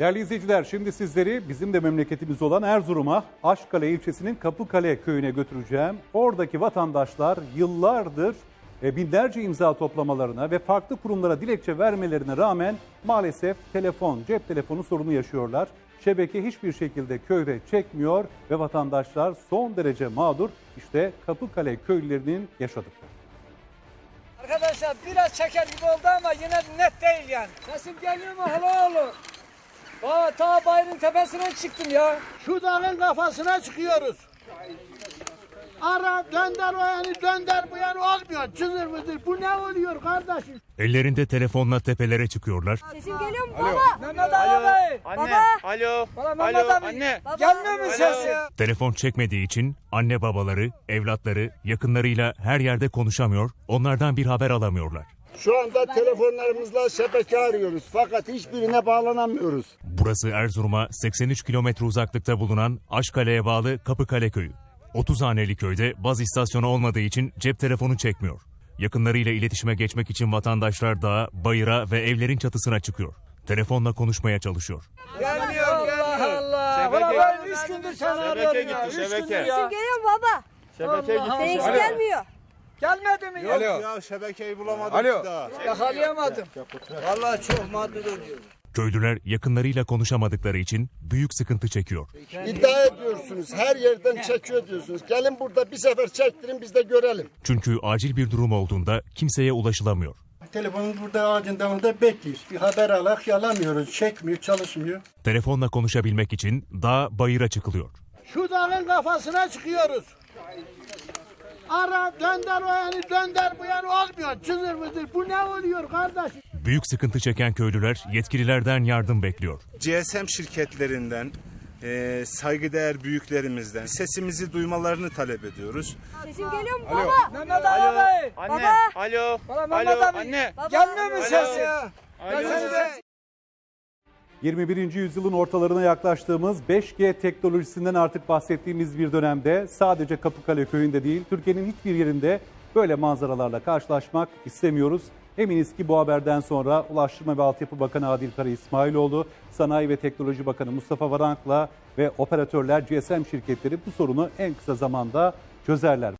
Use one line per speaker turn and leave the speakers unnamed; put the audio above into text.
Değerli izleyiciler şimdi sizleri bizim de memleketimiz olan Erzurum'a Aşkale ilçesinin Kapıkale köyüne götüreceğim. Oradaki vatandaşlar yıllardır e, binlerce imza toplamalarına ve farklı kurumlara dilekçe vermelerine rağmen maalesef telefon, cep telefonu sorunu yaşıyorlar. Şebeke hiçbir şekilde köyde çekmiyor ve vatandaşlar son derece mağdur. İşte Kapıkale köylülerinin yaşadıkları.
Arkadaşlar biraz çeker gibi oldu ama yine net değil yani. Sesim geliyor mu? Hello oğlum. Aa, ta bayrın tepesine çıktım ya.
Şu dağın kafasına çıkıyoruz. Ara dönder o yani dönder bu yani olmuyor. Cızır mıdır bu ne oluyor kardeşim?
Ellerinde telefonla tepelere çıkıyorlar.
Sesim geliyor mu baba?
Mehmet Ali Bey.
Baba.
Alo.
Bana Mehmet abi.
Anne.
Baba.
Gelmiyor mu sesin?
Telefon çekmediği için anne babaları, evlatları, yakınlarıyla her yerde konuşamıyor, onlardan bir haber alamıyorlar.
Şu anda telefonlarımızla şebeke arıyoruz fakat hiçbirine bağlanamıyoruz.
Burası Erzurum'a 83 kilometre uzaklıkta bulunan Aşkale'ye bağlı Kapıkale köyü. 30 haneli köyde baz istasyonu olmadığı için cep telefonu çekmiyor. Yakınlarıyla iletişime geçmek için vatandaşlar dağa, bayıra ve evlerin çatısına çıkıyor. Telefonla konuşmaya çalışıyor.
Gelmiyor
Allah
gelmiyor.
Allah.
Şebeke
Bana ben
gitti.
üç gündür seni
Şebeke
arıyorum ya.
gitti,
Üç
şebeke.
gündür
Sesim
ya.
geliyor baba?
Şebeke
Allah
gitti.
Seninkisi
Allah.
gelmiyor.
Gelmedi mi ya?
Ya şebekeyi bulamadık
Alo.
daha.
Yakalayamadım. Vallahi çok mağdur oluyorum.
Köylüler yakınlarıyla konuşamadıkları için büyük sıkıntı çekiyor.
İddia ediyorsunuz her yerden çekiyor diyorsunuz. Gelin burada bir sefer çektirin biz de görelim.
Çünkü acil bir durum olduğunda kimseye ulaşılamıyor.
Telefonumuz burada ağacın damında bekliyor. Bir haber alak yalamıyoruz. Çekmiyor çalışmıyor.
Telefonla konuşabilmek için dağa, bayıra çıkılıyor.
Şu dağın kafasına çıkıyoruz. Ara dönder o yani dönder bu yani olmuyor. Cızır mıdır bu ne oluyor kardeşim?
Büyük sıkıntı çeken köylüler yetkililerden yardım bekliyor.
GSM şirketlerinden, e, saygıdeğer büyüklerimizden sesimizi duymalarını talep ediyoruz.
Sesim geliyor mu baba?
Mehmet Bey.
Anne.
Baba.
Alo.
Mehmet
Alo.
abi.
Anne.
Baba.
Gelmiyor mu sesin?
Alo.
Gelmiyor.
21. yüzyılın ortalarına yaklaştığımız 5G teknolojisinden artık bahsettiğimiz bir dönemde sadece Kapıkale köyünde değil Türkiye'nin hiçbir yerinde böyle manzaralarla karşılaşmak istemiyoruz. Eminiz ki bu haberden sonra Ulaştırma ve Altyapı Bakanı Adil Kara İsmailoğlu, Sanayi ve Teknoloji Bakanı Mustafa Varank'la ve operatörler GSM şirketleri bu sorunu en kısa zamanda çözerler.